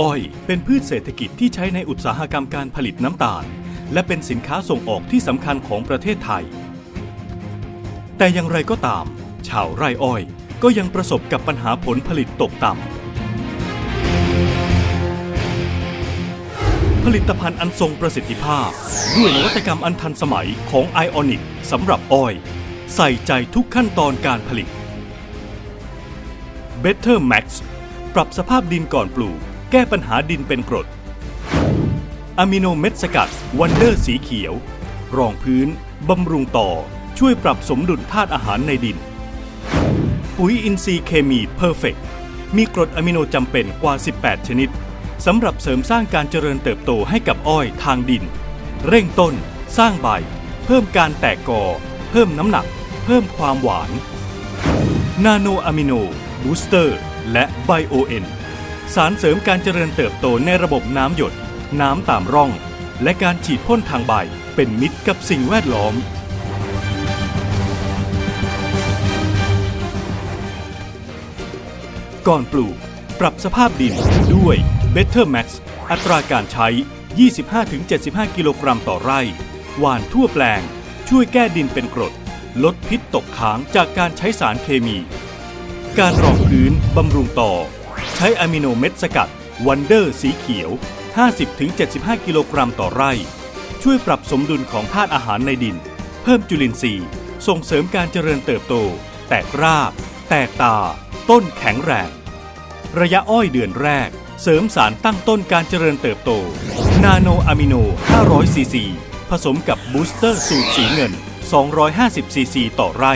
อ้อยเป็นพืชเศรษฐกิจที่ใช้ในอุตสาหกรรมการผลิตน้ำตาล และเป็นสินค้าส่งออกที่สำคัญของประเทศไทย แต่อย่างไรก็ตาม ชาวไร่อ้อยก็ยังประสบกับปัญหาผลผลิตตกต่ำผลิตภัณฑ์อันทรงประสิทธิภาพ ด้วยนวัตกรรมอันทันสมัยของไอออนิกสำหรับอ้อย ใส่ใจทุกขั้นตอนการผลิต Better Max ปรับสภาพดินก่อนปลูก ก้ปัญหาดินเป็นกรดอะมิโนเม็ดสกัดวันเดอร์สีเขียว รองพื้น บำรุงต่อ ช่วยปรับสมดุลธาตุอาหารในดิน ปุ๋ยอินทรีย์เคมีเพอร์เฟกมีกรดอะมิโนจำเป็นกว่า 18 ชนิด สำหรับเสริมสร้างการเจริญเติบโตให้กับอ้อยทางดิน เร่งต้น สร้างใบ เพิ่มการแตกกอ เพิ่มน้ำหนัก เพิ่มความหวาน นาโนอะมิโน บูสเตอร์ และไบโอเอ็น สารเสริมการเจริญเติบโตในระบบน้ำหยด น้ำตามร่อง และการฉีดพ่นทางใบเป็นมิตรกับสิ่งแวดล้อม ก่อนปลูก ปรับสภาพดินด้วย Better Max อัตราการใช้ 25-75 กิโลกรัมต่อไร่ หว่านทั่วแปลง ช่วยแก้ดินเป็นกรด ลดพิษตกค้างจากการใช้สารเคมี การรองพื้นบำรุงต่อ ใช้อะมิโนเม็ดสกัดวันเดอร์สีเขียว 50-75 กิโลกรัมต่อไร่ ช่วยปรับสมดุลของธาตุอาหารในดิน เพิ่มจุลินทรีย์ ส่งเสริมการเจริญเติบโต แตกราก แตกตา ต้นแข็งแรง ระยะอ้อยเดือนแรก เสริมสารตั้งต้นการเจริญเติบโต นาโนอะมิโน 500ซีซีผสมกับบูสเตอร์สูตรสีเงิน 250ซีซีต่อไร่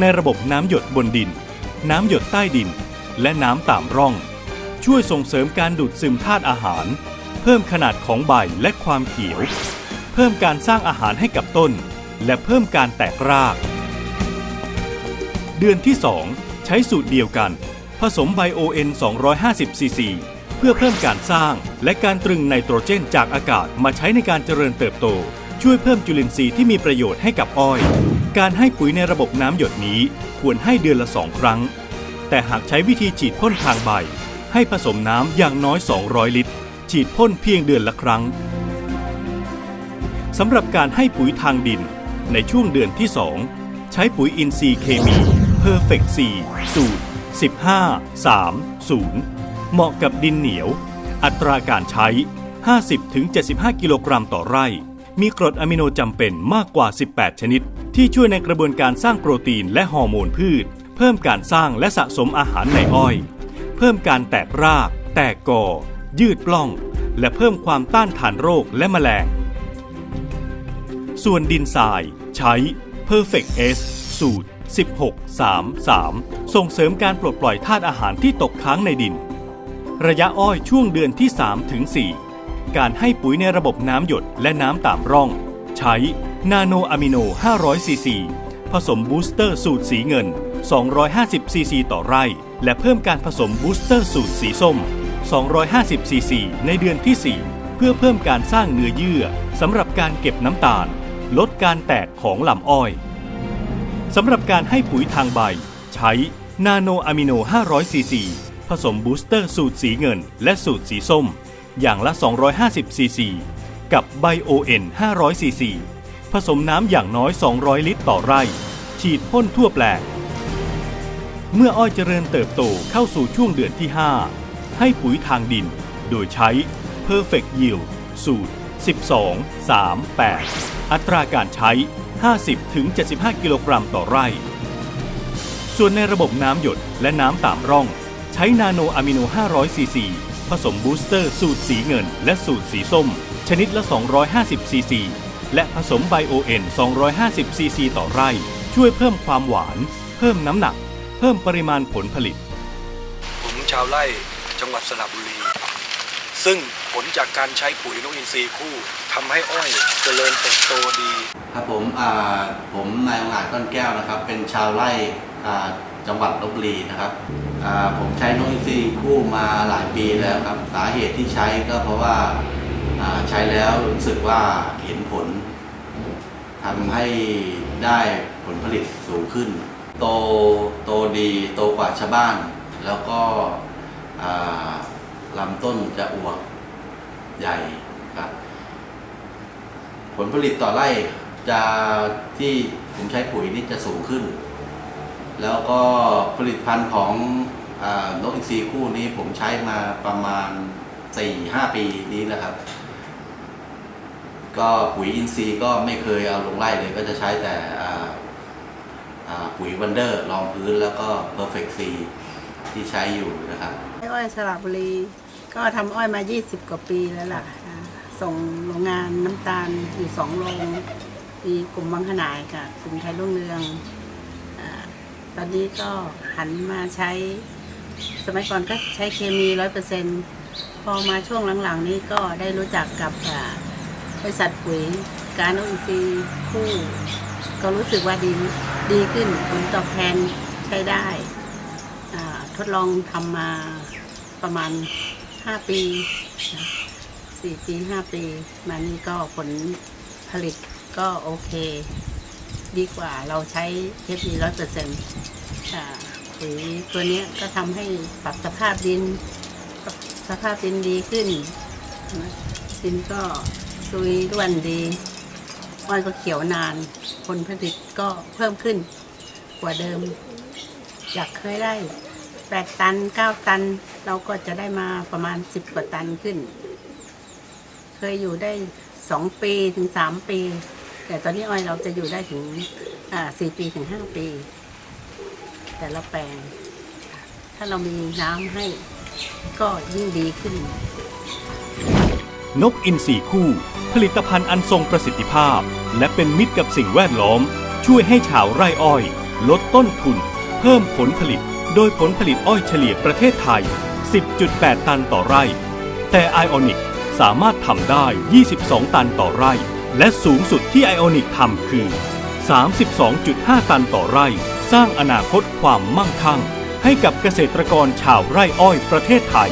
ในระบบน้ำหยดบนดิน น้ำหยดใต้ดิน และน้ำตามร่อง ช่วยส่งเสริมการดูดซึมธาตุอาหาร เพิ่มขนาดของใบและความเขียว เพิ่มการสร้างอาหารให้กับต้น และเพิ่มการแตกราก เดือนที่ 2 ใช้สูตรเดียวกัน ผสมไบโอเอ็น250ซีซีเพื่อเพิ่มการสร้างและการตรึงไนโตรเจนจากอากาศมาใช้ในการเจริญเติบโต ช่วยเพิ่มจุลินทรีย์ที่มีประโยชน์ให้กับอ้อย การให้ปุ๋ยในระบบน้ำหยดนี้ควรให้เดือนละ2ครั้ง แต่หากใช้วิธีฉีดพ่นทางใบ ให้ผสมน้ำอย่างน้อย 200 ลิตร ฉีดพ่นเพียงเดือนละครั้งสำหรับการให้ปุ๋ยทางดิน ในช่วงเดือนที่ 2 ใช้ปุ๋ยอินทรีย์เคมี Perfect 4สูตร 15 3 0 เหมาะกับดินเหนียว อัตราการใช้ 50-75 กิโลกรัมต่อไร่ มีกรดอะมิโนจำเป็นมากกว่า 18 ชนิด ที่ช่วยในกระบวนการสร้างโปรตีนและฮอร์โมนพืช เพิ่มการสร้างและสะสมอาหารในอ้อย เพิ่มการแตกราก แตกกอ ยืดปล้อง และเพิ่มความต้านทานโรคและแมลง ส่วนดินทรายใช้ Perfect S สูตร 16 3 3 ส่งเสริมการปลดปล่อยธาตุอาหารที่ตกค้างในดิน ระยะอ้อยช่วงเดือนที่ 3 ถึง 4 การให้ปุ๋ยในระบบน้ำหยดและน้ำตามร่อง ใช้นาโนอะมิโน 500ซีซี ผสมบูสเตอร์สูตรสีเงิน 250 ซีซีต่อไร่ และเพิ่มการผสมบูสเตอร์สูตรสีส้ม 250 ซีซี ในเดือนที่ 4 เพื่อเพิ่มการสร้างเนื้อเยื่อสำหรับการเก็บน้ำตาล ลดการแตกของลำอ้อยสำหรับการให้ปุ๋ยทางใบ ใช้นาโนอะมิโน 500 ซีซี ผสมบูสเตอร์สูตรสีเงิน และสูตรสีส้ม อย่างละ 250 ซีซี กับไบโอเอ็น 500 ซีซี ผสมน้ำอย่างน้อย 200 ลิตรต่อไร่ ฉีดพ่นทั่วแปลง เมื่ออ้อยเจริญเติบโตเข้าสู่ช่วงเดือนที่ 5 ให้ปุ๋ยทางดิน โดยใช้ Perfect Yield สูตร 12 3 8 อัตราการใช้ 50-75 กิโลกรัมต่อไร่ ส่วนในระบบน้ำหยดและน้ำตามร่อง ใช้นาโนอะมิโน 500 ซีซี ผสมบูสเตอร์สูตรสีเงิน และสูตรสีส้ม ชนิดละ 250 ซีซี และผสมไบโอเอ็น 250 ซีซี ต่อไร่ ช่วยเพิ่มความหวาน เพิ่มน้ำหนัก พิ่มปริมาณผลผลิต ผมชาวไร่จังหวัดสระบุรี ซึ่งผลจากการใช้ปุ๋ยนกอินทรีย์คู่ทำให้อ้อยเจริญเติบโตดีครับผมอ่าผมนายองอาจก้อนแก้วนะครับ เป็นชาวไร่อ่าจังหวัดลบบุรีนะครับอ่าผมใช้นกอินทรีย์คู่มาหลายปีแล้วครับ สาเหตุที่ใช้ก็เพราะว่าอ่าใช้แล้วรู้สึกว่าเห็นผลทำให้ได้ผลผลิตสูงขึ้น โตโตดีโตกว่าชาวบ้าน แล้วก็ลำต้นจะอวบใหญ่ครับ ผลผลิตต่อไร่จะที่ผมใช้ปุ๋ยนี่จะสูงขึ้น แล้วก็ผลิตภัณฑ์ของอนกอินทรีคู่นี้ผมใช้มาประมาณ 4-5 ปีนี้นะครับ ก็ปุ๋ยอินทรีย์ก็ไม่เคยเอาลงไร่เลยก็จะใช้แต่ ปุ๋ยวันเดอร์รองพื้นแล้วก็ Perfect C ที่ใช้อยู่นะครับอ้อยสระบุรี ก็ทำอ้อยมา 20 กว่าปีแล้วล่ะ ส่งโรงงานน้ำตาลอยู่สองโรงมีกลุ่มวังขนายกับกลุ่มไทยรุ่งเรืองอตอนนี้ก็หันมาใช้ สมัยก่อนก็ใช้เคมีร้อยเปอร์เซ็นพอมาช่วงหลังๆ นี้ก็ได้รู้จักกับบริษัทปุ๋ยการโอซีคู่ ก็รู้สึกว่าดีดีขึ้นผลตอบแทนใช้ได้ ทดลองทำมาประมาณ 5 ปี 4 ปี 5 ปี มานี่ก็ผลผลิตก็โอเค ดีกว่าเราใช้เทปนี้ร้อยเปอร์เซ็นต์ปุ๋ยตัวนี้ก็ทำให้ปรับสภาพดิน สภาพดินดีขึ้นดินก็ซุยร่วนดี อ้อยก็เขียวนาน ผลผลิตก็เพิ่มขึ้นกว่าเดิมจากเคยได้แปดตันเก้าตัน เราก็จะได้มาประมาณสิบกว่าตันขึ้น เคยอยู่ได้สองปีถึงสามปี แต่ตอนนี้อ้อยเราจะอยู่ได้ถึงสี่ปีถึงห้าปี แต่ละแปลง ถ้าเรามีน้ำให้ก็ยิ่งดีขึ้น นกอินทรีคู่ ผลิตภัณฑ์อันทรงประสิทธิภาพ และเป็นมิตรกับสิ่งแวดล้อม ช่วยให้ชาวไร่อ้อย ลดต้นทุน เพิ่มผลผลิต โดยผลผลิตอ้อยเฉลี่ยประเทศไทย 10.8 ตันต่อไร่ แต่ไอออนิกสามารถทำได้ 22 ตันต่อไร่ และสูงสุดที่ไอออนิกทำคือ 32.5 ตันต่อไร่ สร้างอนาคตความมั่งคั่ง ให้กับเกษตรกรชาวไร่อ้อยประเทศไทย